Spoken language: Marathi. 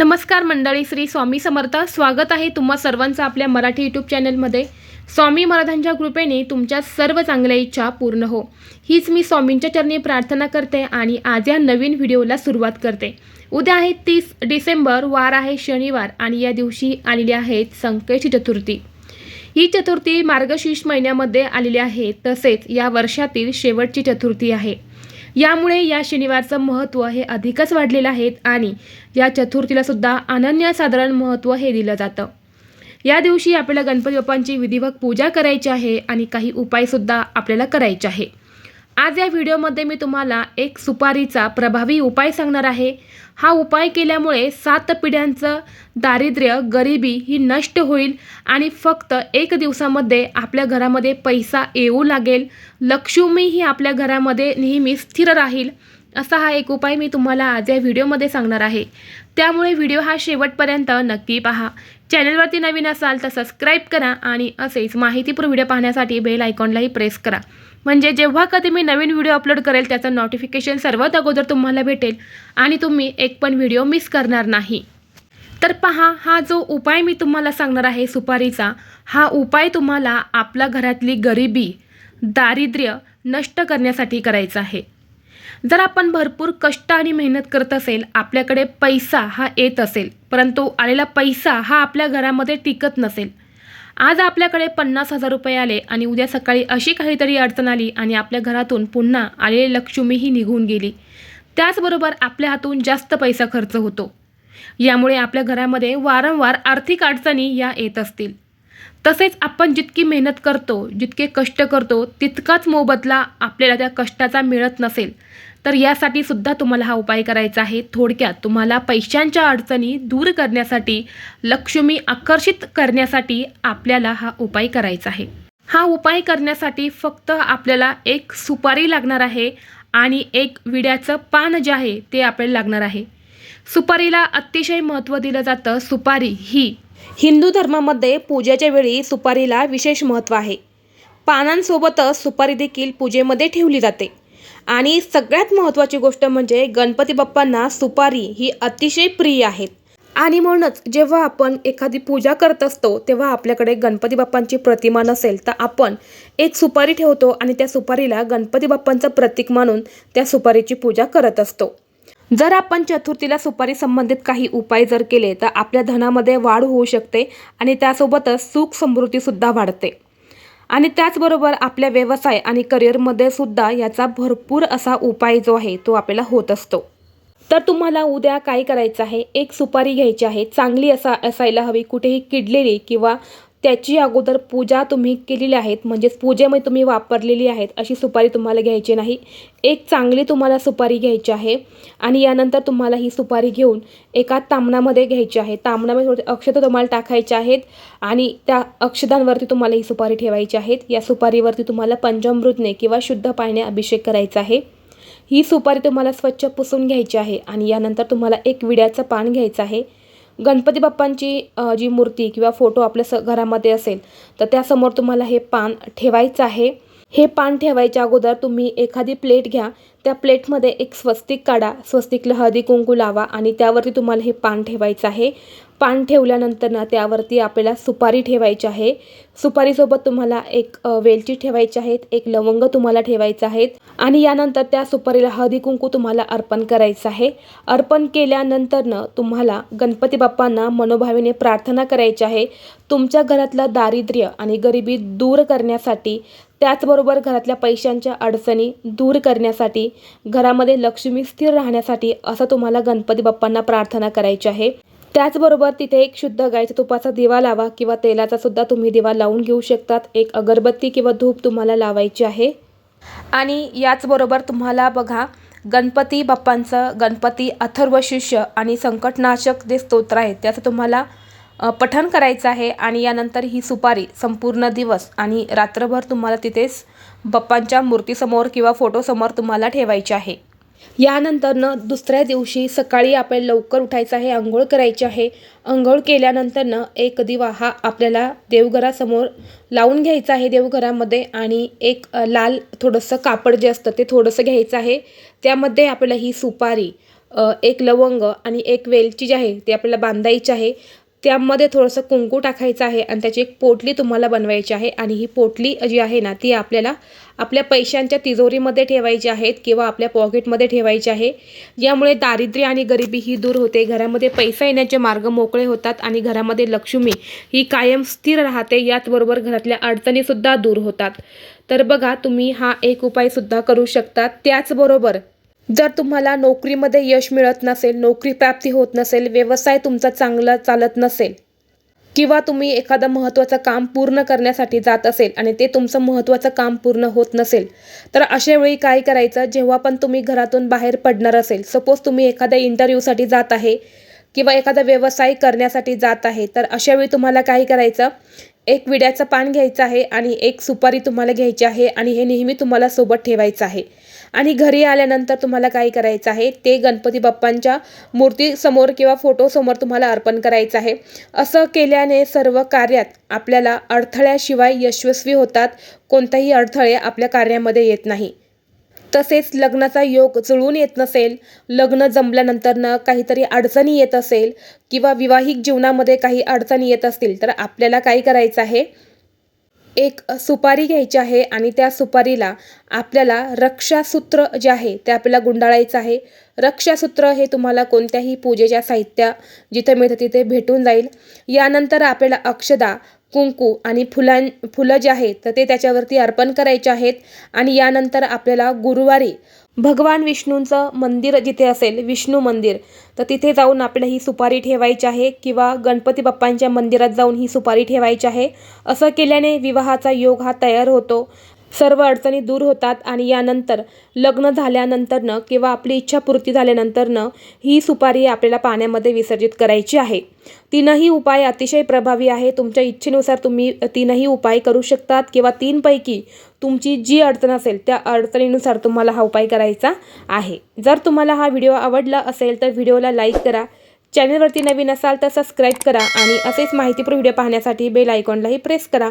नमस्कार मंडळी श्री स्वामी समर्थ. स्वागत आहे तुम्हा सर्वांचं आपल्या मराठी यूट्यूब चॅनलमध्ये स्वामी महाराजांच्या कृपेने तुमच्या सर्व चांगल्या इच्छा पूर्ण हो. हीच मी स्वामींच्या चरणी प्रार्थना करते आणि आज या नवीन व्हिडिओला सुरुवात करते. उद्या आहे तीस डिसेंबर वार आहे शनिवार आणि या दिवशी आलेली आहेत संकष्टी चतुर्थी. ही चतुर्थी मार्गशीर्ष महिन्यामध्ये आलेली आहे तसेच या वर्षातील शेवटची चतुर्थी आहे. यामुळे या शनिवारचं महत्त्व हे अधिकच वाढलेलं आहे आणि या चतुर्थीला सुद्धा अनन्यसाधारण महत्त्व हे दिलं जातं. या दिवशी आपल्याला गणपती बाप्पांची विधिवत पूजा करायची आहे आणि काही उपायसुद्धा आपल्याला करायचे आहे. आज या व्हिडिओमध्ये मी तुम्हाला एक सुपारीचा प्रभावी उपाय सांगणार आहे. हा उपाय केल्यामुळे सात पिढ्यांचं दारिद्र्य गरिबी ही नष्ट होईल आणि फक्त एक दिवसामध्ये आपल्या घरामध्ये पैसा येऊ लागेल. लक्ष्मी ही आपल्या घरामध्ये नेहमी स्थिर राहील असा हा एक उपाय मी तुम्हाला आज या व्हिडिओमध्ये सांगणार आहे. त्यामुळे व्हिडिओ हा शेवटपर्यंत नक्की पहा. चॅनलवरती नवीन असाल तर सबस्क्राईब करा आणि असेच माहितीपूर्ण व्हिडिओ पाहण्यासाठी बेल आयकॉनलाही प्रेस करा. म्हणजे जेव्हा कधी मी नवीन व्हिडिओ अपलोड करेल त्याचं नोटिफिकेशन सर्वात अगोदर तुम्हाला भेटेल आणि तुम्ही एक पण व्हिडिओ मिस करणार नाही. तर पहा हा जो उपाय मी तुम्हाला सांगणार आहे सुपारीचा हा उपाय तुम्हाला आपल्या घरातली गरिबी दारिद्र्य नष्ट करण्यासाठी करायचा आहे. जर आपण भरपूर कष्ट आणि मेहनत करत असेल आपल्याकडे पैसा हा येत असेल परंतु आलेला पैसा हा आपल्या घरामध्ये टिकत नसेल आज आपल्याकडे पन्नास हजार रुपये आले आणि उद्या सकाळी अशी काहीतरी अडचण आली आणि आपल्या घरातून पुन्हा आलेली लक्ष्मीही निघून गेली. त्याचबरोबर आपल्या हातून जास्त पैसा खर्च होतो. यामुळे आपल्या घरामध्ये वारंवार आर्थिक अडचणी या येत असतील. तसेच आपण जितकी मेहनत करतो जितके कष्ट करतो तितकाच मोबदला आपल्याला त्या कष्टाचा मिळत नसेल. तर यासाठी सुद्धा तुम्हाला हा उपाय करायचा आहे. थोडक्यात तुम्हाला पैशांच्या अडचणी दूर करण्यासाठी लक्ष्मी आकर्षित करण्यासाठी आपल्याला हा उपाय करायचा आहे. हा उपाय करण्यासाठी फक्त आपल्याला एक सुपारी लागणार आहे आणि एक विड्याचं पान जे आहे ते आपल्याला लागणार आहे. सुपारीला अतिशय महत्त्व दिलं जातं. सुपारी ही हिंदू धर्मामध्ये पूजेच्या वेळी सुपारीला विशेष महत्त्व आहे. पानांसोबतच सुपारी देखील पूजेमध्ये ठेवली जाते. आणि सगळ्यात महत्त्वाची गोष्ट म्हणजे गणपती बाप्पांना सुपारी ही अतिशय प्रिय आहेत आणि म्हणूनच जेव्हा आपण एखादी पूजा करत असतो तेव्हा आपल्याकडे गणपती बाप्पांची प्रतिमा नसेल तर आपण एक सुपारी ठेवतो आणि त्या सुपारीला गणपती बाप्पांचं प्रतीक मानून त्या सुपारीची पूजा करत असतो. जर आपण चतुर्थीला सुपारी संबंधित काही उपाय जर केले तर आपल्या धनामध्ये वाढ होऊ शकते आणि त्यासोबतच सुख समृद्धीसुद्धा वाढते. आणि त्याचबरोबर आपल्या व्यवसाय आणि करिअरमध्ये सुद्धा याचा भरपूर असा उपाय जो आहे तो आपल्याला होत असतो. तर तुम्हाला उद्या काय करायचं आहे? एक सुपारी घ्यायची आहे. चांगली असा असायला हवी कुठेही किडलेली किंवा त्याची अगोदर पूजा तुम्ही केलेली आहेत म्हणजेच पूजेमध्ये तुम्ही वापरलेली आहेत अशी सुपारी तुम्हाला घ्यायची नाही. एक चांगली तुम्हाला सुपारी घ्यायची आहे आणि यानंतर तुम्हाला ही सुपारी घेऊन एका तामणामध्ये घ्यायची आहे. तामणामध्ये थोडे अक्षतं तुम्हाला टाकायचे आहेत आणि त्या अक्षतांवरती तुम्हाला ही सुपारी ठेवायची आहेत. या सुपारीवरती तुम्हाला पंचामृतने किंवा शुद्ध पाण्याने अभिषेक करायचा आहे. ही सुपारी तुम्हाला स्वच्छ पुसून घ्यायची आहे आणि यानंतर तुम्हाला एक विड्याचं पान घ्यायचं आहे. गणपती बाप्पांची जी मूर्ती किंवा फोटो आपल्या स घरामध्ये असेल तर त्यासमोर तुम्हाला हे पान ठेवायचं आहे. हे पान ठेवायच्या अगोदर तुम्ही एखादी प्लेट घ्या त्या प्लेटमध्ये एक स्वस्तिक काढा स्वस्तिकला हळदी कुंकू लावा आणि त्यावरती तुम्हाला हे पान ठेवायचं आहे. पान ठेवल्यानंतर ना त्यावरती आपल्याला सुपारी ठेवायची आहे. सुपारीसोबत तुम्हाला एक वेलची ठेवायची आहेत एक लवंग तुम्हाला ठेवायचं आहेत आणि यानंतर त्या सुपारीला हळदी कुंकू तुम्हाला अर्पण करायचं आहे. अर्पण केल्यानंतरनं तुम्हाला गणपती बाप्पांना मनोभावेने प्रार्थना करायची आहे. तुमच्या घरातलं दारिद्र्य आणि गरिबी दूर करण्यासाठी त्याचबरोबर घरातल्या पैशांच्या अडचणी दूर करण्यासाठी घरामध्ये लक्ष्मी स्थिर राहण्यासाठी असं तुम्हाला गणपती बाप्पांना प्रार्थना करायची आहे. त्याचबरोबर तिथे एक शुद्ध गायच्या तुपाचा दिवा लावा किंवा तेलाचा सुद्धा तुम्ही दिवा लावून घेऊ शकतात. एक अगरबत्ती किंवा धूप तुम्हाला लावायची आहे. आणि याचबरोबर तुम्हाला बघा गणपती बाप्पांचं गणपती अथर्व शिष्य आणि संकटनाशक जे स्तोत्र आहे त्याचं तुम्हाला पठण करायचं आहे. आणि यानंतर ही सुपारी संपूर्ण दिवस आणि रात्रभर तुम्हाला तिथेच बाप्पांच्या मूर्तीसमोर किंवा फोटोसमोर तुम्हाला ठेवायची आहे. यानंतरनं दुसऱ्या दिवशी सकाळी आपल्याला लवकर उठायचं आहे आंघोळ करायची आहे. आंघोळ केल्यानंतरनं एक दिवा हा आपल्याला देवघरासमोर लावून घ्यायचा आहे देवघरामध्ये आणि एक लाल थोडंसं कापड जे असतं ते थोडंसं घ्यायचं आहे. त्यामध्ये आपल्याला ही सुपारी एक लवंग आणि एक वेलची जी आहे ती आपल्याला बांधायची आहे. त्यामध्ये थोडंसं कुंकू टाकायचं आहे आणि त्याची एक पोटली तुम्हाला बनवायची आहे. आणि ही पोटली जी आहे ना ती आपल्याला आपल्या पैशांच्या तिजोरीमध्ये ठेवायची आहेत किंवा आपल्या पॉकेटमध्ये ठेवायची आहे. यामुळे दारिद्र्य आणि गरिबी ही दूर होते. घरामध्ये पैसा येण्याचे मार्ग मोकळे होतात आणि घरामध्ये लक्ष्मी ही कायम स्थिर राहते. याचबरोबर घरातल्या अडचणीसुद्धा दूर होतात. तर बघा तुम्ही हा एक उपायसुद्धा करू शकता. त्याचबरोबर जर तुम्हाला नोकरीमध्ये यश मिळत नसेल नोकरी प्राप्ती होत नसेल व्यवसाय तुमचा चांगला चालत नसेल किंवा तुम्ही एखादं महत्त्वाचं काम पूर्ण करण्यासाठी जात असेल आणि ते तुमचं महत्त्वाचं काम पूर्ण होत नसेल तर अशा वेळी काय करायचं? जेव्हा पण तुम्ही घरातून बाहेर पडणार असेल सपोज तुम्ही एखाद्या इंटरव्ह्यूसाठी जात आहे किंवा एखादा व्यवसाय करण्यासाठी जात आहे तर अशावेळी तुम्हाला काय करायचं? एक विड्याचं पान घ्यायचं आहे आणि एक सुपारी तुम्हाला घ्यायची आहे आणि हे नेहमी तुम्हाला सोबत ठेवायचं आहे. आणि घरी आल्यानंतर तुम्हाला काय करायचं आहे? ते गणपती बाप्पांच्या मूर्तीसमोर किंवा फोटोसमोर तुम्हाला अर्पण करायचं आहे. असं केल्याने सर्व कार्यात आपल्याला अडथळ्याशिवाय यशस्वी होतात. कोणताही अडथळे आपल्या कार्यामध्ये येत नाही. तसेच लग्नाचा योग जुळून येत नसेल लग्न जमल्यानंतरनं काहीतरी अडचणी येत असेल किंवा विवाहिक जीवनामध्ये काही अडचणी येत असतील तर आपल्याला काय करायचं आहे? एक सुपारी घ्यायची आहे आणि त्या सुपारीला आपल्याला रक्षासूत्र जे आहे ते आपल्याला गुंडाळायचं आहे. रक्षासूत्र हे तुम्हाला कोणत्याही पूजेच्या साहित्य जिथे मिळतं तिथे भेटून जाईल. यानंतर आपल्याला अक्षदा कुंकू आणि फुलां फुलं जे आहेत तर ते त्याच्यावरती अर्पण करायचे आहेत. आणि यानंतर आपल्याला गुरुवारी भगवान विष्णूंचं मंदिर जिथे असेल विष्णू मंदिर तर तिथे जाऊन आपल्याला ही सुपारी ठेवायची आहे किंवा गणपती बाप्पांच्या मंदिरात जाऊन ही सुपारी ठेवायची आहे. असं केल्याने विवाहाचा योग हा तयार होतो. सर्व अडचणी दूर होतात आणि यानंतर लग्न झाल्यानंतरनं किंवा आपली इच्छापूर्ती झाल्यानंतरनं ही सुपारी आपल्याला पाण्यामध्ये विसर्जित करायची आहे. तीनही उपाय अतिशय प्रभावी आहे तुमच्या इच्छेनुसार तुम्ही तीनही उपाय करू शकतात किंवा तीनपैकी तुमची जी अडचण असेल त्या अडचणीनुसार तुम्हाला हा उपाय करायचा आहे. जर तुम्हाला हा व्हिडिओ आवडला असेल तर व्हिडिओला लाईक करा चॅनलवरती नवीन असाल तर सबस्क्राईब करा आणि असेच माहितीपूर्ण व्हिडिओ पाहण्यासाठी बेल आयकॉनलाही प्रेस करा.